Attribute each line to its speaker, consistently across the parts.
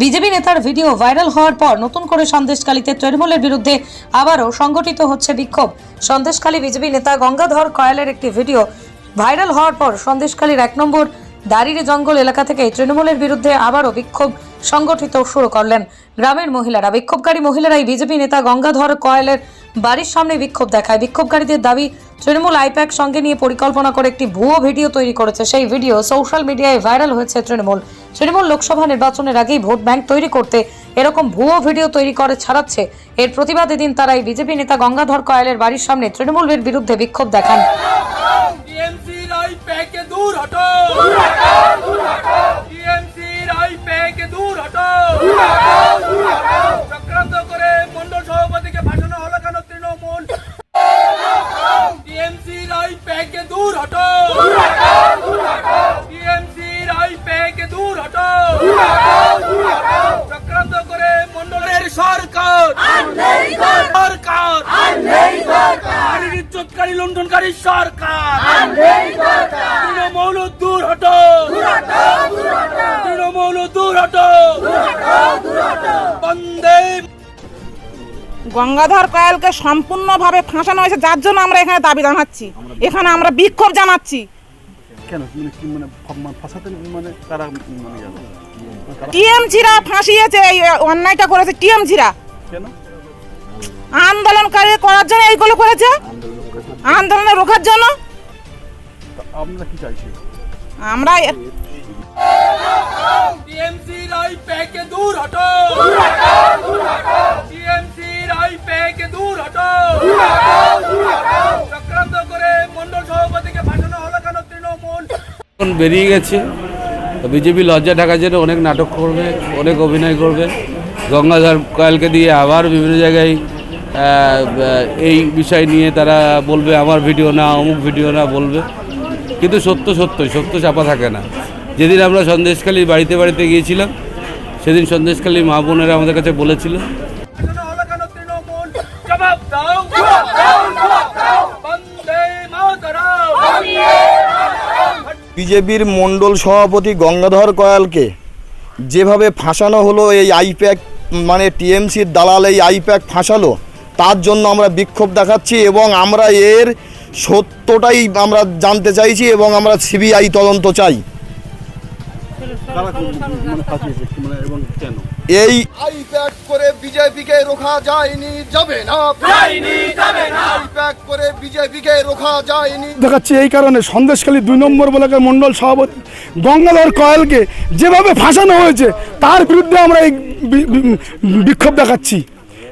Speaker 1: BJP নেতার video viral হওয়ার পর নতুন করে সন্দেশকালীতে তৃণমূলের বিরুদ্ধে আবারও সংগঠিত হচ্ছে বিক্ষোভ। সন্দেশকালী বিজেপি নেতা গঙ্গাধর কয়ালের একটি ভিডিও ভাইরাল হওয়ার পর সন্দেশকালীর এক নম্বর দাঁড়িয়ে জঙ্গল এলাকা থেকে তৃণমূলের বিরুদ্ধে আবারও বিক্ষোভ সংগঠিত শুরু করলেন। গ্রামের মহিলারা, বিক্ষোভকারী মহিলারাই বিজেপি নেতা গঙ্গাধর কয়ালের বাড়ির সামনে বিক্ষোভ দেখায়। বিক্ষোভকারীদের দাবি তৃণমূল আইপ্যাক সঙ্গে নিয়ে পরিকল্পনা করে একটি ভুয়ো ভিডিও তৈরি করেছে। সেই ভিডিও সোশ্যাল মিডিয়ায় ভাইরাল হয়েছে তৃণমূল। তৃণমূল লোকসভা নির্বাচনের আগেই ভোট ব্যাংক তৈরি করতে এরকম ভুয়ো ভিডিও তৈরি করে ছাড়াচ্ছে। এর প্রতিবাদে দিন তারা এই বিজেপি নেতা গঙ্গাধর কয়ালের বাড়ির সামনে তৃণমূলের বিরুদ্ধে বিক্ষোভ দেখান।
Speaker 2: দূর হটো। पैक के दूर हटो টিএমসি রাই पैक के दूर हटो চক্রান্ত করে মন্ডলের সরকার সরকার নারীর ইজ্জতকারী লুণ্ঠনকারী সরকার তৃণমূল দূর হটো তৃণমূল দূর হটো
Speaker 3: গঙ্গাধর কয়ালকে সম্পূর্ণভাবে ফাঁসানো হয়েছে যার জন্য আমরা এখানে দাবি জানাচ্ছি। এখানে আমরা বিক্ষোভ জানাচ্ছি।
Speaker 4: কেন? মানে, মানে, মানে ফাঁসাতে মানে
Speaker 3: টিএমজিরা ফাঁসিয়েছে এই অন্যায়টা করেছে টিএমজিরা
Speaker 4: কেন?
Speaker 3: আন্দোলনকারী করার জন্য এইগুলো করেছে? আন্দোলনে রোখার জন্য?
Speaker 4: আমরা কি চাইছি?
Speaker 3: আমরা
Speaker 2: টিএমসি রাই প্যাকে দূর হটো দূর হটো।
Speaker 5: এখন বেরিয়ে গেছে। বিজেপি লজ্জা ঢাকার জন্য অনেক নাটক করবে, অনেক অভিনয় করবে। গঙ্গাধর কয়ালকে দিয়ে আবার বিভিন্ন জায়গায় এই বিষয় নিয়ে তারা বলবে, আমার ভিডিও না, অমুক ভিডিও না, বলবে। কিন্তু সত্য সত্যই, সত্য চাপা থাকে না। যেদিন আমরা সন্দেশখালীর বাড়িতে বাড়িতে গিয়েছিলাম, সেদিন সন্দেশখালীর মা বোনেরা আমাদের কাছে বলেছিল
Speaker 6: বিজেপির মণ্ডল সভাপতি গঙ্গাধর কয়ালকে যেভাবে ফাঁসানো হলো এই আইপ্যাক মানে টিএমসির দালাল এই আইপ্যাক ফাঁসালো তার জন্য আমরা বিক্ষোভ দেখাচ্ছি এবং আমরা এর সত্যটাই আমরা জানতে চাইছি এবং আমরা সিবিআই তদন্ত চাই এই আইপ্যাক করে বিজেপিকে রোখা যায়নি যাবে না। আইপ্যাক করে বিজেপিকে রোখা যায়নি।
Speaker 7: দেখাচ্ছি এই কারণে সন্দেশখালী দুই নম্বর ব্লকের মণ্ডল সভাপতি গঙ্গাধর কয়ালকে যেভাবে ফাঁসানো হয়েছে তার বিরুদ্ধে আমরা এই বিক্ষোভ দেখাচ্ছি।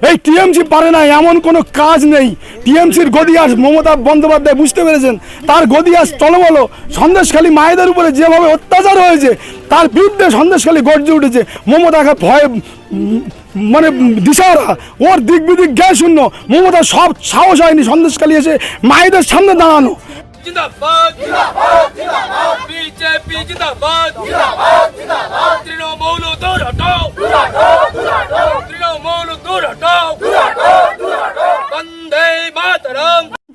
Speaker 7: এই টিএমসি পারে না, এমন কোনো কাজ নেই। টিএমসির গদিয়াস মমতা বন্দ্যোপাধ্যায়, বুঝতে পেরেছেন? তার গদিয়াস টলবলো সন্দেশখালী মায়েদের উপরে যেভাবে অত্যাচার হয়েছে, তার বিরুদ্ধে সন্দেশখালী গর্জে উঠেছে। মমতাকে ভয়ে মানে দিশারা ওর দিক বিদিক জ্ঞান শূন্য। মমতা সব সাহস হয়নি সন্দেশখালী এসে মায়েদের সামনে দাঁড়ানো।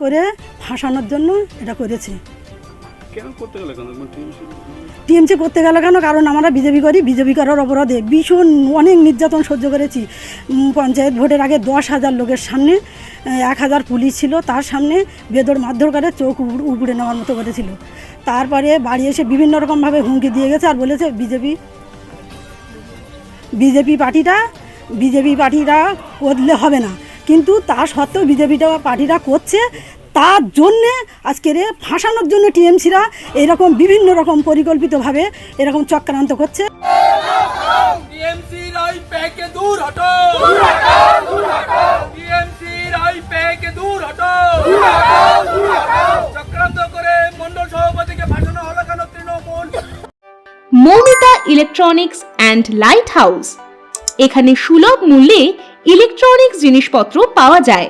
Speaker 8: করে ফাঁসানোর জন্য এটা করেছে।
Speaker 4: মানে
Speaker 8: টিএমসি করতে গেল কেন? কারণ আমরা বিজেপি করি বিজেপি করার অপরাধে ভীষণ অনেক নির্যাতন সহ্য করেছি। পঞ্চায়েত ভোটের আগে দশ হাজার লোকের সামনে এক হাজার পুলিশ ছিল তার সামনে বেদর মারধর করে চোখ উপ- উপড়ে নেওয়ার মতো করেছিল। তারপরে বাড়ি এসে বিভিন্ন রকমভাবে হুমকি দিয়ে গেছে আর বলেছে বিজেপি বিজেপি পার্টিটা বিজেপি পার্টিরা করলে হবে না। কিন্তু তা সত্ত্বেও বিজেপিটা পার্টিরা করছে তার জন্যে আজকের ফাঁসানোর জন্য টিএমসিরা এরকম বিভিন্ন রকম পরিকল্পিতভাবে এরকম চক্রান্ত করছে।
Speaker 9: Moumita electronics and light house এখানে সুলভ মূল্যে ইলেকট্রনিক্স জিনিসপত্র পাওয়া যায়।